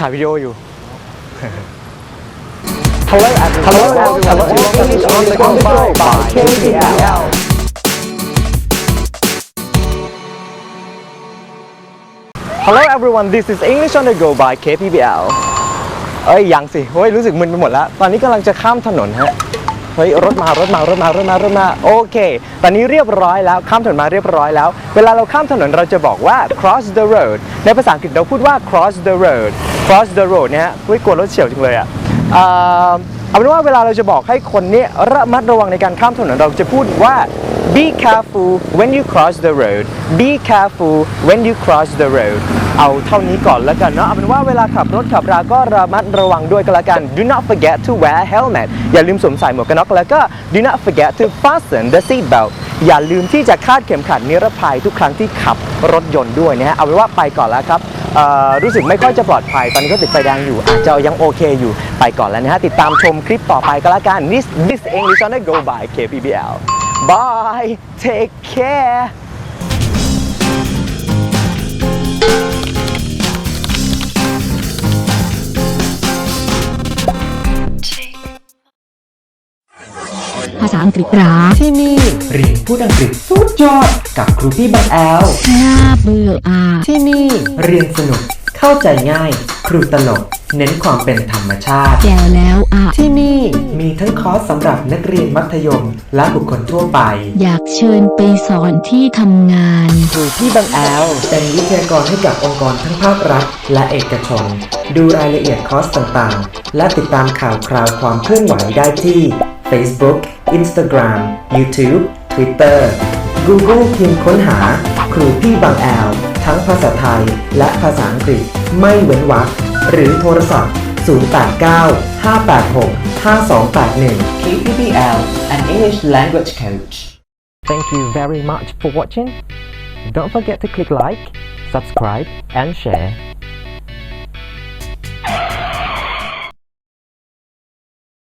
ถ่ายวิดีโออยู่ Hello everyone. Hello everyone. Hello everyone. English on the go by by KPL. Hello everyone this is English on the go by KPBL เอ้ยยังสิเฮ้ยรู้สึกมึนไปหมดแล้ว ตอนนี้กำลังจะข้ามถนนฮะ เฮ้ยรถมารถมารถมารถมารถมาโอเค ตอนนี้เรียบร้อยแล้วข้ามถนนมาเรียบร้อยแล้ว เวลาเราข้ามถนนเราจะบอกว่า cross the road ในภาษาอังกฤษเราพูดว่า cross the road cross the road เนี่ยฮะเฮ้ยกลัวรถเฉียวจังเลยอะ เอาเป็นว่าเวลาเราจะบอกให้คนเนี้ระมัดระวังในการข้ามถนนเราจะพูดว่า be careful when you cross the road be careful when you cross the road เอาเท่านี้ก่อนแล้วกันเนาะเอาเป็นว่าเวลาขับรถขับราก็ระมัดระวังด้วยก็แล้วกัน do not forget to wear helmet อย่าลืมสวมใส่หมวกกันน็อกแล้วก็ do not forget to fasten the seat belt อย่าลืมที่จะคาดเข็มขัดนิรภัยทุกครั้งที่ขับรถยนต์ด้วยนะฮะเอาเป็นว่าไปก่อนแล้วครับรู้สึกไม่ค่อยจะปลอดภัย ตอนนี้ก็ติดไฟแดงอยู่ อาจจะยังโอเคอยู่ไปก่อนแล้วนะฮะ ติดตามชมคลิปต่อไปก็แล้วกัน this this English on the go by KPBL bye take care ภาษาอังกฤษหราที่นี่ เรียนพูดอังกฤษสุดยอด กับครูพี่บางแอลน่าเบื่ออะที่นี่ เรียนสนุก เข้าใจง่าย ครูตลก เน้นความเป็นธรรมชาติ แก่แล้วอะที่นี่มีทั้งคอร์สสำหรับนักเรียนมัธยม และบุคคลทั่วไป อยากเชิญไปสอนที่ทำงาน ครูพี่บางแอลเป็นวิทยากรให้กับองค์กรทั้งภาครัฐ และเอกชน ดูรายละเอียดคอร์สต่างๆ และติดตามข่าวคราวความเคลื่อนไหวได้ที่ Facebook Instagram YouTube Twitter Google พิมพ์ค้นหา ครูพี่บางแอล ทั้งภาษาไทยและภาษาอังกฤษไม่เว้นวรรคหรือโทรศัพท์ 089 586 5281 KPBL an English language coach Thank you very much for watching. Don't forget to click like, subscribe, and share.